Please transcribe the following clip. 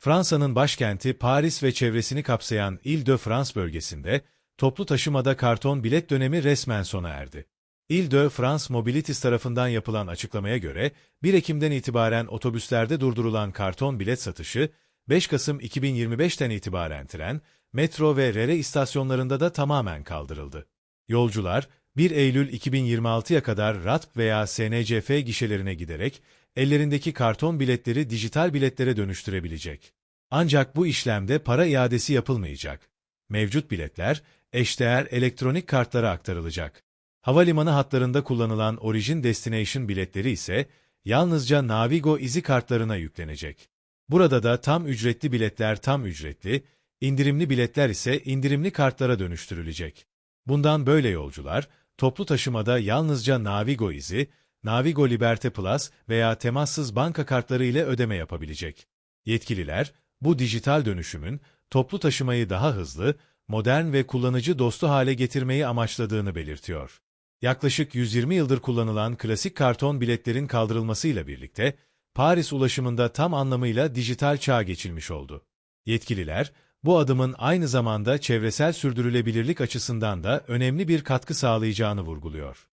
Fransa'nın başkenti Paris ve çevresini kapsayan Ile-de-France bölgesinde toplu taşımada karton bilet dönemi resmen sona erdi. Ile-de-France Mobilities tarafından yapılan açıklamaya göre 1 Ekim'den itibaren otobüslerde durdurulan karton bilet satışı 5 Kasım 2025'ten itibaren tren, metro ve rere istasyonlarında da tamamen kaldırıldı. Yolcular 1 Eylül 2026'ya kadar RATP veya SNCF gişelerine giderek ellerindeki karton biletleri dijital biletlere dönüştürebilecek. Ancak bu işlemde para iadesi yapılmayacak. Mevcut biletler eşdeğer elektronik kartlara aktarılacak. Havalimanı hatlarında kullanılan Origin Destination biletleri ise yalnızca Navigo izi kartlarına yüklenecek. Burada da tam ücretli biletler tam ücretli, indirimli biletler ise indirimli kartlara dönüştürülecek. Bundan böyle yolcular, toplu taşımada yalnızca Navigo izi, Navigo Liberte Plus veya temassız banka kartları ile ödeme yapabilecek. Yetkililer, bu dijital dönüşümün toplu taşımayı daha hızlı, modern ve kullanıcı dostu hale getirmeyi amaçladığını belirtiyor. Yaklaşık 120 yıldır kullanılan klasik karton biletlerin kaldırılmasıyla birlikte, Paris ulaşımında tam anlamıyla dijital çağa geçilmiş oldu. Yetkililer, bu adımın aynı zamanda çevresel sürdürülebilirlik açısından da önemli bir katkı sağlayacağını vurguluyor.